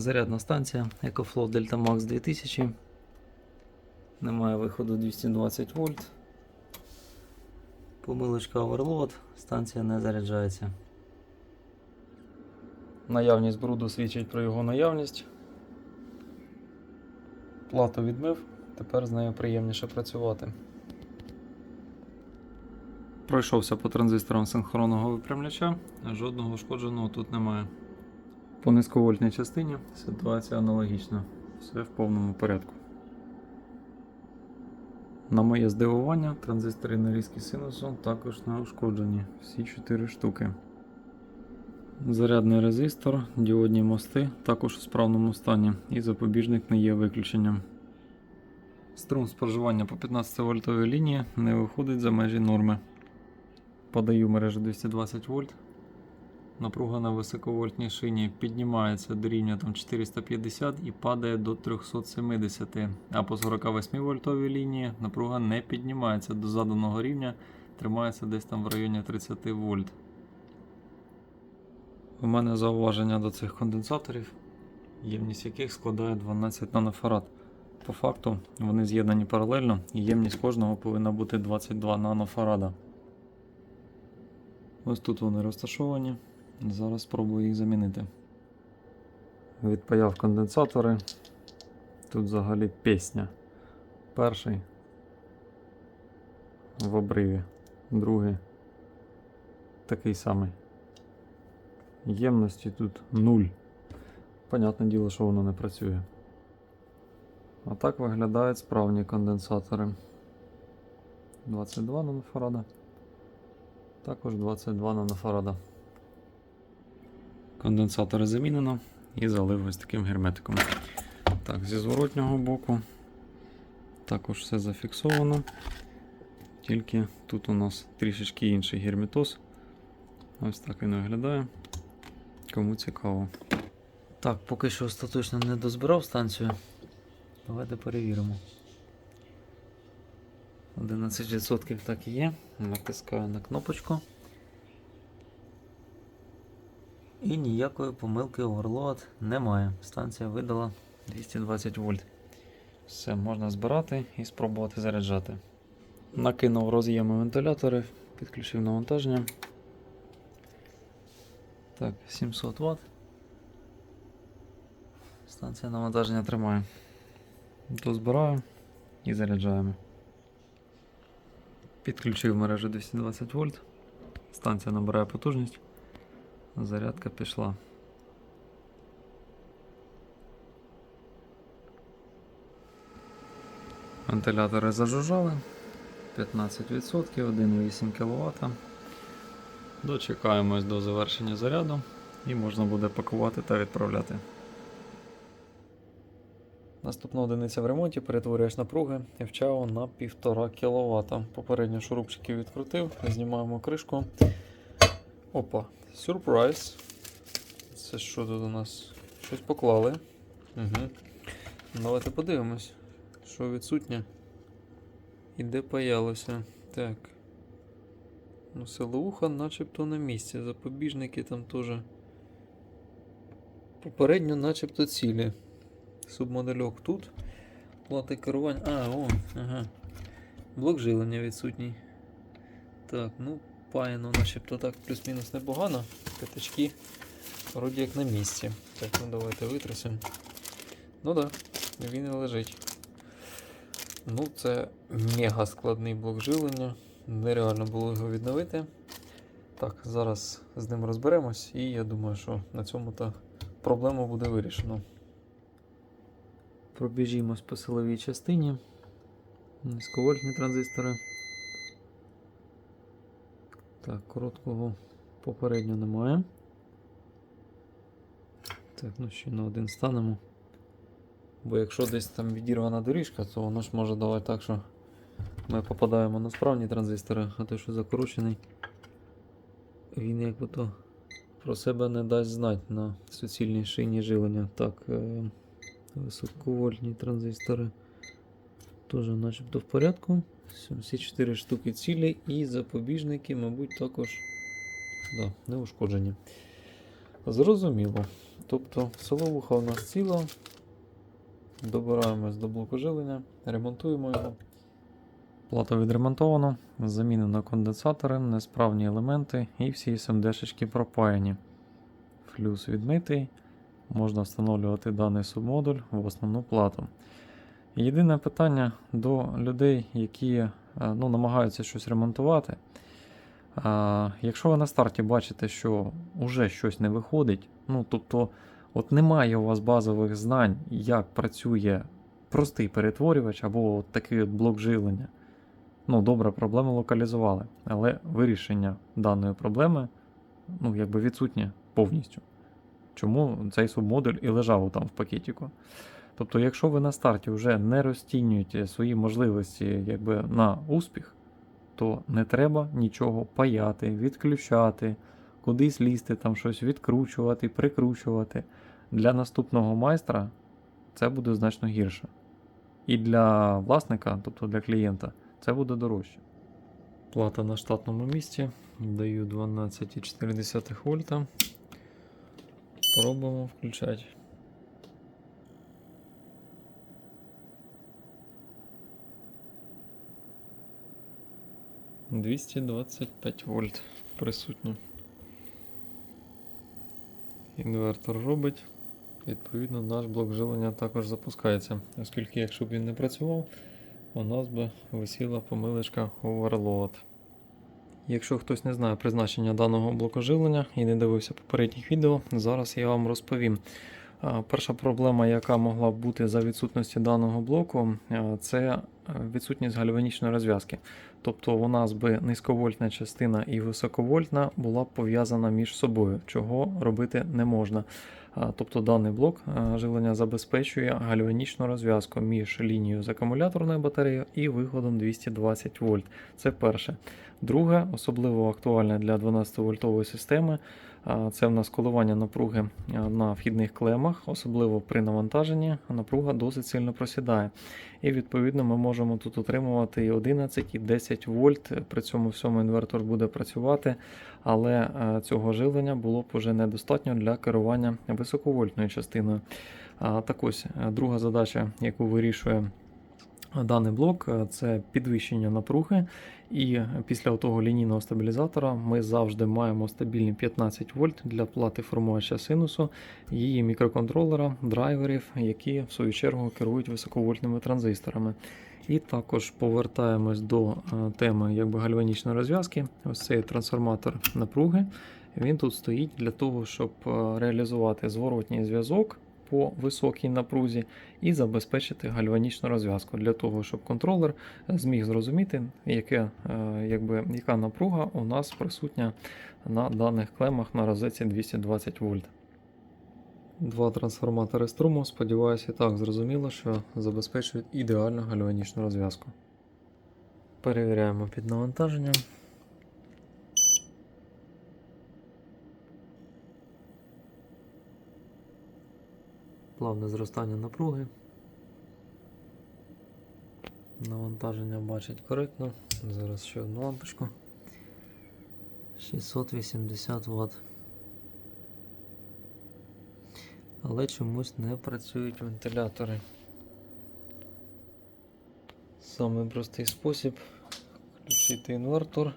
Зарядна станція EcoFlow Delta Max 2000. Немає виходу 220 вольт. Помилочка оверлот, станція не заряджається. Наявність бруду свідчить про його наявність. Плату відмив, тепер з нею приємніше працювати. Пройшовся по транзисторам синхронного випрямляча, жодного ушкодженого тут немає. По низьковольтній частині ситуація аналогічна, все в повному порядку. На моє здивування, транзистори нарізки синусу також не ушкоджені, всі 4 штуки. Зарядний резистор, діодні мости також у справному стані і запобіжник не є виключенням. Струм споживання по 15 вольтовій лінії не виходить за межі норми. Подаю мережу 220 вольт. Напруга на високовольтній шині піднімається до рівня там 450 і падає до 370, а по 48 вольтовій лінії напруга не піднімається до заданого рівня, тримається десь там в районі 30 вольт. У мене зауваження до цих конденсаторів, ємність яких складає 12 нанофарад. По факту вони з'єднані паралельно і ємність кожного повинна бути 22 нанофарада. Ось тут вони розташовані. Зараз спробую їх замінити. Відпаяв конденсатори. Тут взагалі пісня. Перший в обриві, другий такий самий. Ємності тут нуль. Понятне діло, що воно не працює. А так виглядають справні конденсатори. 22 нанофарада. Також 22 нанофарада. Конденсатори замінено і залив ось таким герметиком. Так, зі зворотнього боку також все зафіксовано. Тільки тут у нас трішечки інший герметоз. Ось так він виглядає. Кому цікаво. Так, поки що остаточно не дозбирав станцію. Давайте перевіримо. 11% так і є. Натискаю на кнопочку. І ніякої помилки оверлоад немає. Станція видала 220 вольт. Все, можна збирати і спробувати заряджати. Накинув роз'єми вентилятори, підключив навантаження. Так, 700 Вт. Станція навантаження тримає. Дозбираю і заряджаємо. Підключив мережу 220 вольт. Станція набирає потужність. Зарядка пішла. Вентилятори зажужжали. 15%, 1,8 кВт. Дочекаємось до завершення заряду і можна буде пакувати та відправляти. Наступна одиниця в ремонті перетворюєш напруги FCAO на 1,5 кВт. Попередньо шурупчики відкрутив, знімаємо кришку. Опа, сюрприз. Це що тут у нас? Щось поклали. Угу. Давайте подивимось, що відсутнє. І де паялося. Так. Ну, силуха начебто на місці. Запобіжники там теж. Попередньо начебто цілі. Субмодельок тут. Плати керування. А, о, ага. Блок жилення відсутній. Так, ну, паяно начебто так плюс-мінус непогано. П'ятачки вроді як на місці. Так, ну давайте витрусимо. Ну так, да, він і лежить. Ну, це мега складний блок жилення. Нереально було його відновити. Так, зараз з ним розберемось, і я думаю, що на цьому та проблема буде вирішена. Пробіжімось по силовій частині. Низьковольтні транзистори. Так, короткого попередньо немає. Так, ну ще на один станемо. Бо якщо десь там відірвана доріжка, то воно ж може давати так, що ми попадаємо на справні транзистори, а той, що закручений, він якби то про себе не дасть знати на суцільній шині жилення. Так, е, високовольтні транзистори теж начебто в порядку. Всі 4 штуки цілі і запобіжники, мабуть, також да, не ушкоджені. Зрозуміло. Тобто силовуха у нас ціла. Добираємось до блоку жилення, ремонтуємо його. Плата відремонтовано, замінено конденсатори, несправні елементи і всі SMD-шечки пропаяні. Флюс відмитий. Можна встановлювати даний субмодуль в основну плату. Єдине питання до людей, які е, ну, намагаються щось ремонтувати. Якщо ви на старті бачите, що вже щось не виходить, ну тобто, от немає у вас базових знань, як працює простий перетворювач або от такий от блок живлення. Ну, добре, проблему локалізували, але вирішення даної проблеми ну, якби відсутнє повністю. Чому цей субмодуль і лежав там в пакетику? Тобто, якщо ви на старті вже не розцінюєте свої можливості якби, на успіх, то не треба нічого паяти, відключати, кудись лізти, там щось відкручувати, прикручувати. Для наступного майстра це буде значно гірше. І для власника, тобто для клієнта, це буде дорожче. Плата на штатному місці. Даю 12,4 вольта. Пробуємо включати. Двісті двадцять п'ять вольт присутні. Інвертор робить. Відповідно, наш блок живлення також запускається, оскільки, якщо б він не працював, у нас би висіла помилочка Overload. Якщо хтось не знає призначення даного блоку живлення і не дивився попередніх відео, зараз я вам розповім. Перша проблема, яка могла б бути за відсутності даного блоку, це е, відсутність гальванічної розв'язки. Тобто у нас би низьковольтна частина і високовольтна була б пов'язана між собою, чого робити не можна. Тобто даний блок а, живлення забезпечує гальванічну розв'язку між лінією з акумуляторною батареєю і виходом 220 вольт. Це перше. Друге, особливо актуальне для 12-вольтової системи, це в нас коливання напруги на вхідних клемах, особливо при навантаженні, напруга досить сильно просідає. І відповідно ми можемо тут отримувати і 11, і 10 вольт. При цьому всьому інвертор буде працювати, але цього живлення було б уже недостатньо для керування високовольтною частиною. Так ось, е, друга задача, яку вирішує даний блок, е, це підвищення напруги. І після того лінійного стабілізатора ми завжди маємо стабільні 15 вольт для плати формувача синусу, її мікроконтролера, драйверів, які в свою чергу керують високовольтними транзисторами. І також повертаємось до е, теми якби гальванічної розв'язки. Ось цей трансформатор напруги. Він тут стоїть для того, щоб е, реалізувати зворотній зв'язок по високій напрузі і забезпечити гальванічну розв'язку для того, щоб контролер зміг зрозуміти, яке, е, якби, яка напруга у нас присутня на даних клемах на розетці 220 вольт. Два трансформатори струму, сподіваюся, і так зрозуміло, що забезпечують ідеальну гальванічну розв'язку. Перевіряємо під навантаженням. Плавне зростання напруги. Навантаження бачить коректно. Зараз ще одну лампочку. 680 Вт. Але чомусь не працюють вентилятори. Самий простий спосіб включити інвертор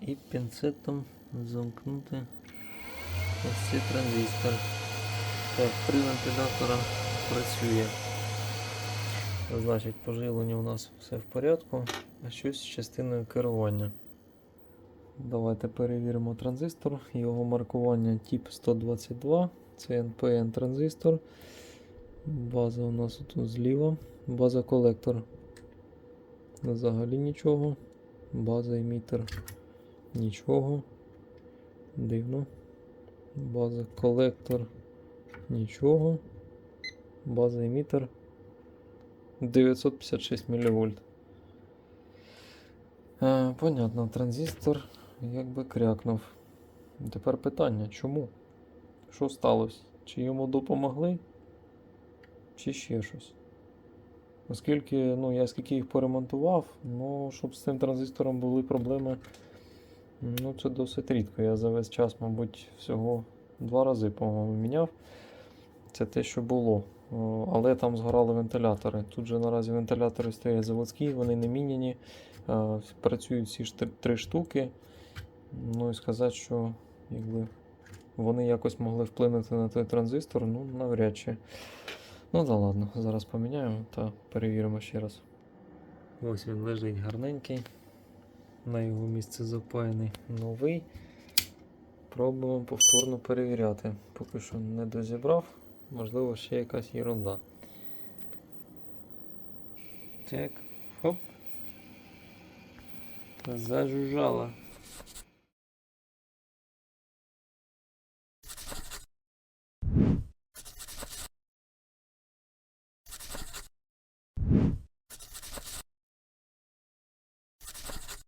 і пінцетом замкнути ось цей транзистор. Так, три вентилятора працює. Значить, по у нас все в порядку, а щось з частиною керування. Давайте перевіримо транзистор, його маркування тип 122, це NPN транзистор. База у нас тут зліва, база колектор. Взагалі нічого. База емітер нічого. Дивно. База колектор. Нічого. База емітер 956 мВ. Е, понятно, транзистор якби крякнув. Тепер питання, чому? Що сталося? Чи йому допомогли? Чи ще щось? Оскільки, ну, я скільки їх поремонтував, ну, щоб з цим транзистором були проблеми, ну, це досить рідко. Я за весь час, мабуть, всього два рази, по-моєму, міняв. Це те, що було. Але там згорали вентилятори. Тут же наразі вентилятори стоять заводські, вони не міняні. Працюють всі три штуки. Ну і сказати, що якби вони якось могли вплинути на той транзистор, ну навряд чи. Ну да ладно, зараз поміняємо та перевіримо ще раз. Ось він лежить гарненький. На його місце запаяний новий. Пробуємо повторно перевіряти. Поки що не дозібрав, можливо, ще якась ерунда. Так, хоп. Зажужжала.